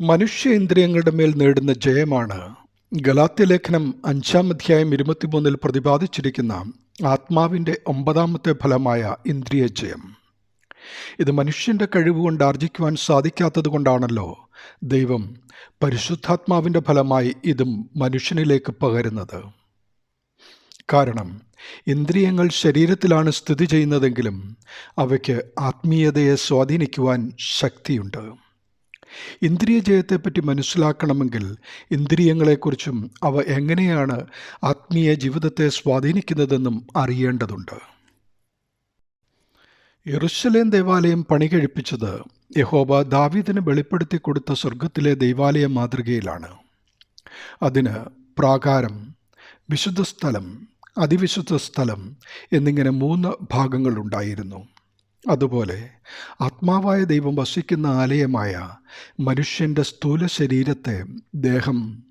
മനുഷ്യേന്ദ്രിയങ്ങളുടെ മേൽ നേടുന്ന ജയമാണ്. ഗലാത്യലേഖനം അഞ്ചാം അധ്യായം ഇരുപത്തിമൂന്നിൽ പ്രതിപാദിച്ചിരിക്കുന്ന ആത്മാവിന്റെ ഒമ്പതാമത്തെ ഫലമായ ഇന്ദ്രിയ ജയം. ഇത് മനുഷ്യന്റെ കഴിവുകൊണ്ട് ആർജിക്കുവാൻ സാധിക്കാത്തത് കൊണ്ടാണല്ലോ ദൈവം പരിശുദ്ധാത്മാവിന്റെ ഫലമായി ഇതും മനുഷ്യനിലേക്ക് പകരുന്നത്. കാരണം ഇന്ദ്രിയങ്ങൾ ശരീരത്തിലാണ് സ്ഥിതി ചെയ്യുന്നതെങ്കിലും അവയ്ക്ക് ആത്മീയതയെ സ്വാധീനിക്കുവാൻ ശക്തിയുണ്ട്. ഇന്ദ്രിയ ജയത്തെപ്പറ്റി മനസ്സിലാക്കണമെങ്കിൽ ഇന്ദ്രിയങ്ങളെക്കുറിച്ചും അവ എങ്ങനെയാണ് ആത്മീയ ജീവിതത്തെ സ്വാധീനിക്കുന്നതെന്നും അറിയേണ്ടതുണ്ട്. യെറുസലേം ദേവാലയം പണി കഴിപ്പിച്ചത് യഹോബ ദാവീദിന് വെളിപ്പെടുത്തി കൊടുത്ത സ്വർഗത്തിലെ ദൈവാലയ മാതൃകയിലാണ്. അതിന് പ്രാകാരം വിശുദ്ധ സ്ഥലം അതിവിശുദ്ധ സ്ഥലം എന്നിങ്ങനെ മൂന്ന് ഭാഗങ്ങളുണ്ടായിരുന്നു അതുപോലെ ആത്മാവായ ദൈവം വസിക്കുന്ന ആലയമായ മനുഷ്യന്റെ സ്ഥൂല ശരീരത്തെ ദേഹം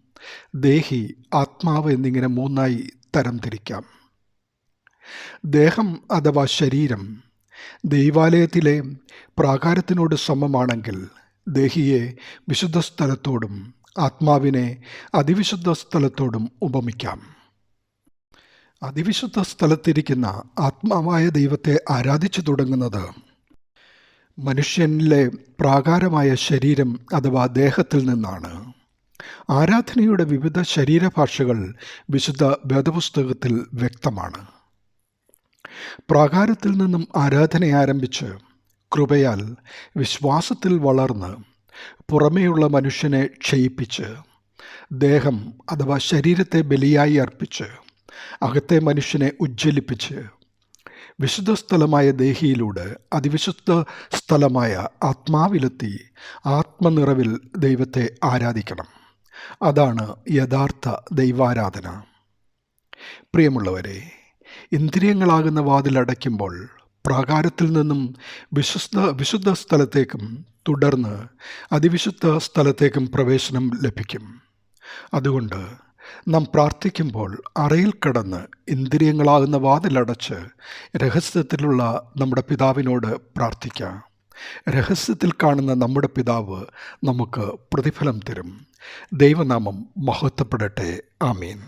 ദേഹി ആത്മാവ് എന്നിങ്ങനെ മൂന്നായി തരംതിരിക്കാം ദേഹം അഥവാ ശരീരം ദൈവാലയത്തിലെ പ്രാകാരത്തിനോട് സമമാണെങ്കിൽ ദേഹിയെ വിശുദ്ധ സ്ഥലത്തോടും ആത്മാവിനെ അതിവിശുദ്ധ സ്ഥലത്തോടും ഉപമിക്കാം. അതിവിശുദ്ധ സ്ഥലത്തിരിക്കുന്ന ആത്മാവായ ദൈവത്തെ ആരാധിച്ചു തുടങ്ങുന്നത്. മനുഷ്യനിലെ പ്രാകാരമായ ശരീരം അഥവാ ദേഹത്തിൽ നിന്നാണ്. ആരാധനയുടെ വിവിധ ശരീരഭാഷകൾ വിശുദ്ധ വേദപുസ്തകത്തിൽ വ്യക്തമാണ്. പ്രാകാരത്തിൽ നിന്നും ആരാധന ആരംഭിച്ച് കൃപയാൽ വിശ്വാസത്തിൽ വളർന്ന് പുറമേയുള്ള മനുഷ്യനെ ക്ഷയിപ്പിച്ച് ദേഹം അഥവാ ശരീരത്തെ ബലിയായി അർപ്പിച്ച് അകത്തെ മനുഷ്യനെ ഉജ്ജ്വലിപ്പിച്ച് വിശുദ്ധ സ്ഥലമായ ദേഹിയിലൂടെ അതിവിശുദ്ധ സ്ഥലമായ ആത്മാവിലെത്തി ആത്മനിറവിൽ ദൈവത്തെ ആരാധിക്കണം. അതാണ് യഥാർത്ഥ ദൈവാരാധന. പ്രിയമുള്ളവരെ ഇന്ദ്രിയങ്ങളാകുന്ന വാതിലടയ്ക്കുമ്പോൾ പ്രാകാരത്തിൽ നിന്നും വിശുദ്ധ വിശുദ്ധ സ്ഥലത്തേക്കും തുടർന്ന് അതിവിശുദ്ധ സ്ഥലത്തേക്കും പ്രവേശനം ലഭിക്കും. അതുകൊണ്ട് നാം പ്രാർത്ഥിക്കുമ്പോൾ അറയിൽ കടന്ന് ഇന്ദ്രിയങ്ങളാകുന്ന വാതിലടച്ച് രഹസ്യത്തിലുള്ള നമ്മുടെ പിതാവിനോട് പ്രാർത്ഥിക്കാം. രഹസ്യത്തിൽ കാണുന്ന നമ്മുടെ പിതാവ് നമുക്ക് പ്രതിഫലം തരും. ദൈവനാമം മഹത്വപ്പെടട്ടെ. ആമീൻ.